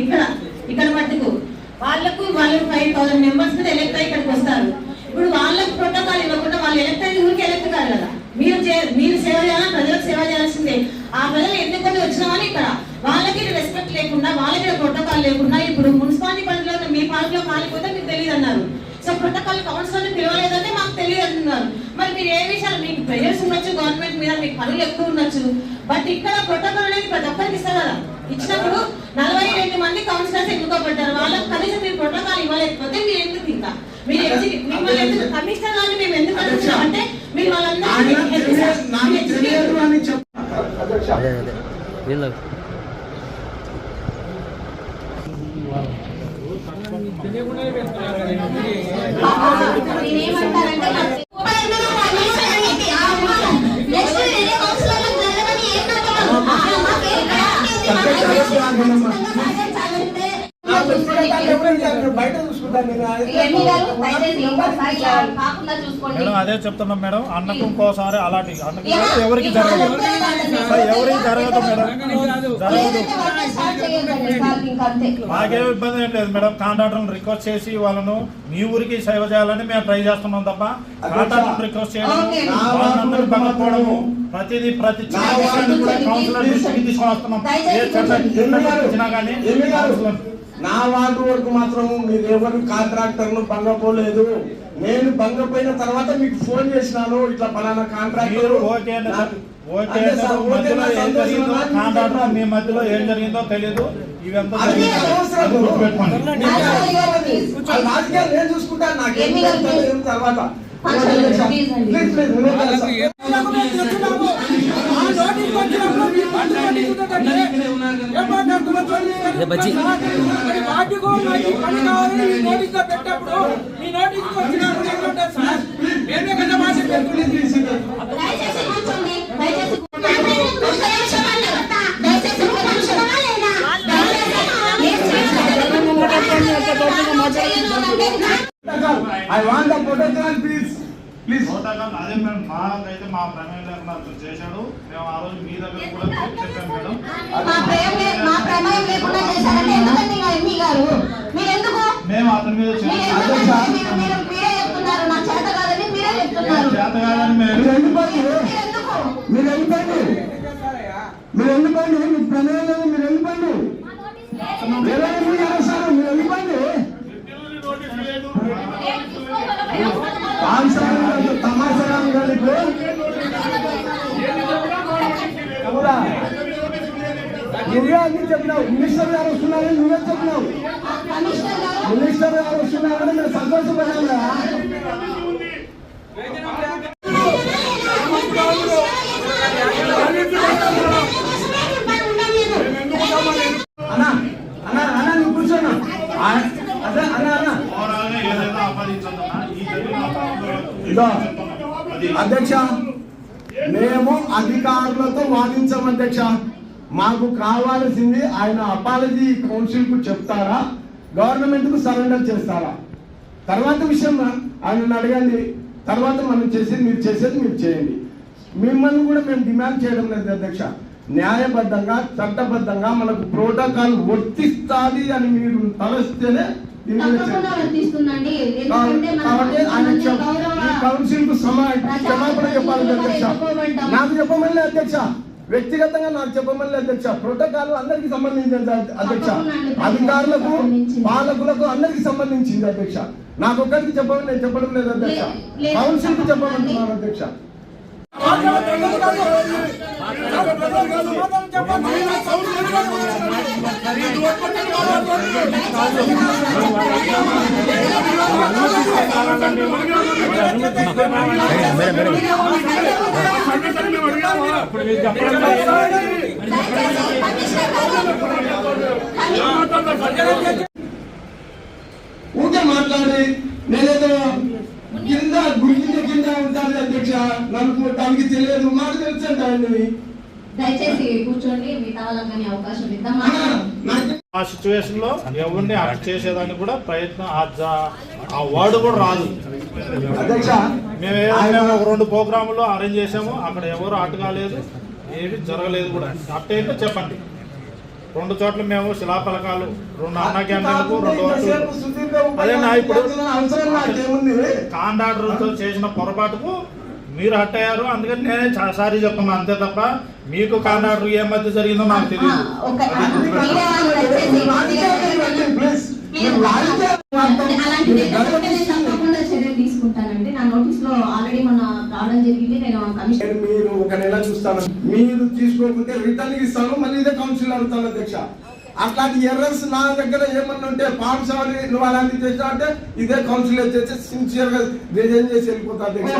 ఇక్కడ ఇక్కడ మట్టుకు. వాళ్ళకు వాళ్ళు ఫైవ్ థౌసండ్ మెంబర్స్ మీద ఎలక్ట్ అయ్యి ఇక్కడికి వస్తారు. ఇప్పుడు వాళ్ళకు ప్రోటోకాల్ ఇవ్వకుండా వాళ్ళు ఎలక్ట్ అయ్యి ఊరికి ఎలక్ట్ కాదు కదా. మీరు చే- మీరు సేవ చేయాలా? ప్రజలకు సేవ చేయాల్సిందే. ఆ ప్రజలు ఎందుకంటే వచ్చినామని ఇక్కడ వాళ్ళకి రెస్పెక్ట్ లేకుండా వాళ్ళకి ప్రోటోకాల్ లేకుండా ఇప్పుడు మున్సిపాలిటీ పరిధిలో మీ పార్టీలో కాలిపోతే మీకు తెలియదు అన్నారు. సో ప్రోటోకాల్ కౌన్సిలర్ పిలవలేదంటే మాకు తెలియదు అంటున్నారు మరి మీరు ఏ విషయాలు మీకు ప్రెజర్స్ ఉండొచ్చు గవర్నమెంట్ మీద మీకు పనులు ఎక్కువ ఉండొచ్చు. బట్ ఇక్కడ ప్రోటోకాల్ అనేది ప్రతి ఒక్కరికి ఇస్తారు కదా. ఇచ్చినప్పుడు నలభై రెండు మంది కౌన్సిలర్స్ ఎన్నుకోబడ్డారు వాళ్ళకి కనీసం మీరు ప్రోటోకాల్ ఇవ్వలేకపోతే మీరు ఎందుకు ఇంకా మీరు మిమ్మల్ని ఎందుకు కమిషనర్ గారిని మేము ఎందుకు అడుగుతున్నాం అంటే మీరు వాళ్ళందరినీ ఆయన ఉంటాయి మేడం అదే చెప్తున్నాం మేడం అన్నకు ఇంకోసారి అలాంటి అన్నకు ఎవరికి జరగదు ఎవరికి జరగదు మేడం జరగదు మాకేం ఇబ్బంది ఏం లేదు మేడం కాంట్రాక్టర్ రిక్వెస్ట్ చేసి వాళ్ళను మీ ఊరికి సేవ చేయాలని మేము ట్రై చేస్తున్నాం తప్ప కాంట్రాక్టర్ రిక్వెస్ట్ చేయడం వాళ్ళందరూ బంగపోవడము ప్రతిదీ ప్రతి చిన్న విషయాన్ని కూడా కౌన్సిలర్ దృష్టికి తీసుకొని వస్తున్నాం ఏ చట్ట కానీ నా వార్డు వరకు మాత్రం మీరు ఎవరు కాంట్రాక్టర్ను భంగపోలేదు నేను భంగపోయిన తర్వాత మీకు ఫోన్ చేసినాను ఇట్లా పలానా కాంట్రాక్టర్ మీ మధ్యలో ఏం జరిగిందో తెలియదు నేను చూసుకుంటాను నాకు తర్వాత. I want the please please అదే మేడం మాకైతే మా ప్రమేయం లేకుండా అతను చేశాడు మేము ఆ రోజు మీ దగ్గర కూడా చెప్పాం మేడం. మా మా మేము అతని మీద చేత కాదని మీరే మీరు వెళ్ళిపోండి మీరు వెళ్ళిపోండి మీకు ప్రమేయం లేదు మీరు వెళ్ళిపోండి వేరే మీరు వెళ్ళిపోండి తమాషాలు కాదు ఇప్పుడు అవునా? నువ్వే అన్ని చెప్పినావు. మినిస్టర్ గారు వస్తున్నారని నువ్వే చెప్పినావు. మినిస్టర్ గారు వస్తున్నారని మేము సంతోషపడ్డాం కదా అన్నా అన్నా అన్నా నువ్వు కూర్చోనా? అదే అన్నా అన్నా. ఇదో అధ్యక్ష మేము అధికారులతో వాదించాం అధ్యక్ష. మాకు కావాల్సింది ఆయన అపాలజీ కౌన్సిల్కు చెప్తారా? గవర్నమెంట్కు సరెండర్ చేస్తారా? తర్వాత విషయం ఆయన అడగండి. తర్వాత మనం చేసేది మీరు చేసేది మీరు చేయండి. మిమ్మల్ని కూడా మేము డిమాండ్ చేయడం లేదు అధ్యక్ష. న్యాయబద్ధంగా చట్టబద్ధంగా మనకు ప్రోటోకాల్ వర్తిస్తాది అని మీరు తలస్తేనే కౌన్సిల్కు సమా- క్షమాపణ చెప్పాలి అధ్యక్ష. నాకు చెప్పమని అధ్యక్ష. వ్యక్తిగతంగా నాకు చెప్పమని అధ్యక్ష. ప్రోటోకాల్ అందరికి సంబంధించింది అధ్యక్ష. అధికారులకు పాలకులకు అందరికి సంబంధించింది అధ్యక్ష. నాకు ఒక్కరికి చెప్పమని నేను చెప్పడం లేదు అధ్యక్ష. కౌన్సిల్కు చెప్పమంటున్నాను అధ్యక్ష. మేడం మేడం ఊకే మాట్లాడి నేనేదో కింద గురించి కింద ఉంటాను అధ్యక్ష. నాకు దానికి తెలియదు. మాకు తెలుసు అంటే ఆయనని దయచేసి కూర్చోండి. మిగతా వాళ్ళకి కానీ అవకాశం ఇద్దాం. అన్నా, నాకు ఆ సిచ్యువేషన్లో ఎవరిని అరెస్ట్ చేసేదానికి కూడా ప్రయత్నం ఆ వర్డ్ కూడా రాదు. మేము ఒక రెండు ప్రోగ్రాములు అరేంజ్ చేసాము అక్కడ ఎవరు అటు కాలేదు ఏమి జరగలేదు కూడా. అట్టేంటో చెప్పండి. రెండు చోట్ల మేము శిలాఫలకాలు రెండు అన్న క్యాంటీన్లకు రెండు ఇంతసేపు వస్తువులు. సుదీర్ఘ అదే నా ఇప్పుడు- కాంట్రాక్టర్తో చేసిన పొరపాటుకు మీరు హట్ అయ్యారు. అందుకని నేనే సారీ చెప్తున్నా అంతే తప్ప మీకు కాంట్రాక్టర్ ఏ మధ్య జరిగిందో నాకు తెలియదు ఒక అది మీరే గుర్తుపెట్టుకోండి. వాళ్ళు దయచేసి ప్లీజ్ మీరు అలాంటి లేకపోతే నేను తప్పకుండా చర్యలు తీసుకుంటానండి నా నోటీస్లో ఆల్రెడీ మన రావడం జరిగింది నేను కమిషన్ నేను మీరు ఒక నెల చూస్తాను. మీరు తీసుకోకపోతే రిటర్న్ ఇస్తాను. మళ్ళీ ఇదే కౌన్సిల్ అడుగుతాను అధ్యక్ష. అట్లాంటి ఎర్రర్స్ నా దగ్గర ఏమన్నా ఉంటే పాఠశాల నువ్వు అలాంటి చేసినా అంటే ఇదే కౌన్సిల్ చేసి సిన్సియర్గా రిజైన్ చేసి వెళ్ళిపోతా అధ్యక్ష.